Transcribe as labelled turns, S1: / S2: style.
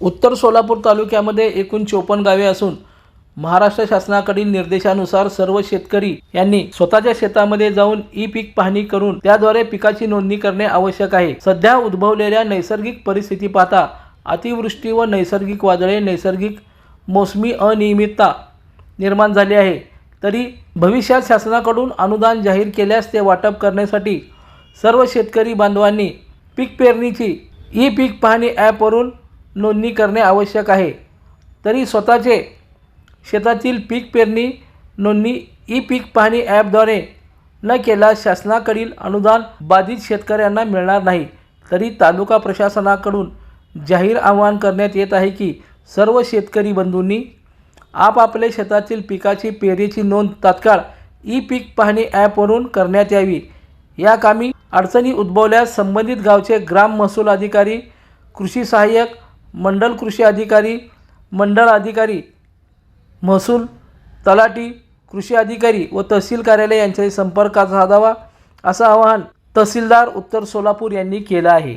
S1: उत्तर सोलापूर तालुक्यामध्ये एकूण चोपन्न गावे असून महाराष्ट्र शासनाकडील निर्देशानुसार सर्व शेतकरी यांनी स्वतःच्या शेतामध्ये जाऊन ई पीक पाहणी करून त्याद्वारे पिकाची नोंदणी करणे आवश्यक आहे. सध्या उद्भवलेल्या नैसर्गिक परिस्थिती पाहता अतिवृष्टी व नैसर्गिक वादळे नैसर्गिक मोसमी अनियमितता निर्माण झाली आहे. तरी भविष्यात शासनाकडून अनुदान जाहीर केल्यास ते वाटप करण्यासाठी सर्व शेतकरी बांधवांनी पीक पेरणीची ई पीक पाहणी ॲपवरून नोंदणी करणे आवश्यक आहे. तरी स्वतःचे शेतातील पीक पेरणी नोंदणी ई पीक पाहणी ॲपद्वारे न केल्यास शासनाकडील अनुदान बाधित शेतकऱ्यांना मिळणार नाही. तरी तालुका प्रशासनाकडून जाहीर आवाहन करण्यात येत आहे की सर्व शेतकरी बंधूंनी आपापल्या शेतातील पिकाची पेरीची नोंद तात्काळ ई पीक पाहणी ॲपवरून करण्यात यावी. या कामी अडचणी उद्भवल्यास संबंधित गावचे ग्राम महसूल अधिकारी कृषी सहाय्यक मंडल कृषी अधिकारी मंडळ अधिकारी महसूल तलाठी कृषी अधिकारी व तहसील कार्यालय यांच्याशी संपर्क साधावा असं आवाहन तहसीलदार उत्तर सोलापूर यांनी केलं आहे.